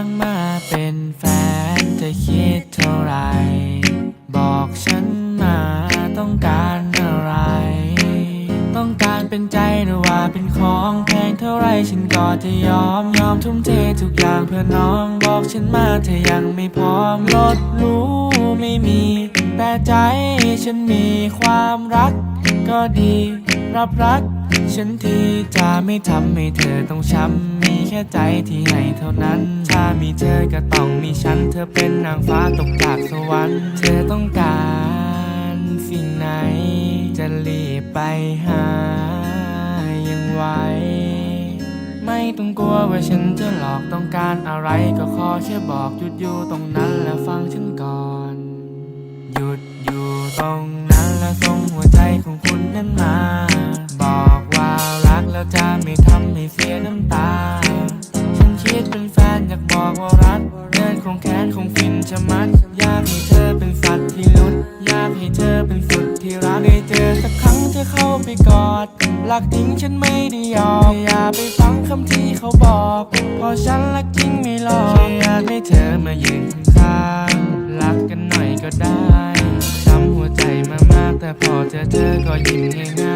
างมาเป็นแฟนจะคิดเท่าไร บอกฉันมาต้องการอะไร ต้องการเป็นใจหรือว่าเป็นของแพงเท่าไรฉันก็จะยอมยอมทุ่มเททุกอย่างเพื่อน้องบอกฉันมาเธอยังไม่พร้อมลดรู้ไม่มี แต่ใจฉันมีความรักก็ดี รับรัก ฉันที่จะไม่ทำให้เธอต้องช้ำ แค่ใจที่ให้เท่านั้น ถ้ามีเธอก็ต้องมีฉัน เธอเป็นนางฟ้าตกจากสวรรค์ เธอต้องการสิ่งไหน จะรีบไปหายังไวไม่ต้องกลัวว่าฉันจะหลอกต้องการอะไรก็ขอแค่บอกหยุดอยู่ตรงนั้นแล้วฟังฉันก่อน หยุดอยู่ตรง บอกว่ารักเดินของแขนของฟินชะมัด อยากให้เธอเป็นสัตว์ที่ลุ้นอยากให้เธอเป็นสุดที่รักได้เจอสักครั้งเธอเข้าไปกอดรักจริงฉันไม่ได้หยอกอย่าไปฟังคำที่เขาบอกเพราะฉันรักจริงไม่หลอกอยากให้เธอมายืนข้างรักกันหน่อยก็ได้ช้ำหัวใจมามากแต่พอเจอเธอก็ยิ้มง่าย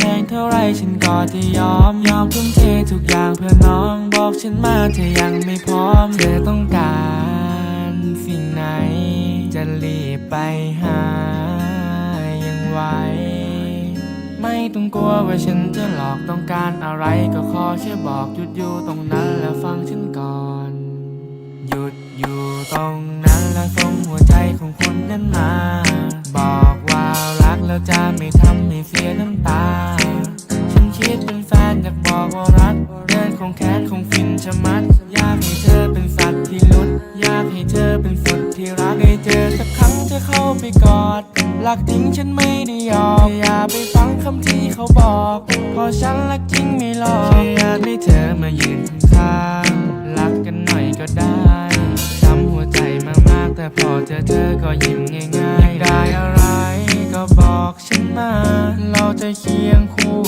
แพงเท่าไรฉันก็จะยอม ยอมทุ่มเททุกอย่างเพื่อน้อง บอกฉันมาเธอยังไม่พร้อม เธอต้องการสิ่งไหน จะรีบไปหายังไหวไม่ต้องกลัวว่าฉันจะหลอกต้องการอะไรก็ขอแค่บอกหยุดอยู่ตรงนั้นแล้วฟังฉันก่อน หยุดอยู่ตรงนั้นแล้วส่งหัวใจของคุณนั้นมา เธอเป็นสุที่รักให้เธอสักครั้งเธอเข้าไปกอดหลักทิ้งฉันไม่ได้ยอมอย่าไปฟังคำที่เขาบอกพอฉันรักจริงไม่หลอกอยากให้เธอมายืนข้างรักกันหน่อยก็ได้ทำหัวใจมากๆแต่พอเจอเธอก็ยิ้มง่ายๆได้อะไรก็บอกฉันมา เราจะเคียงคู่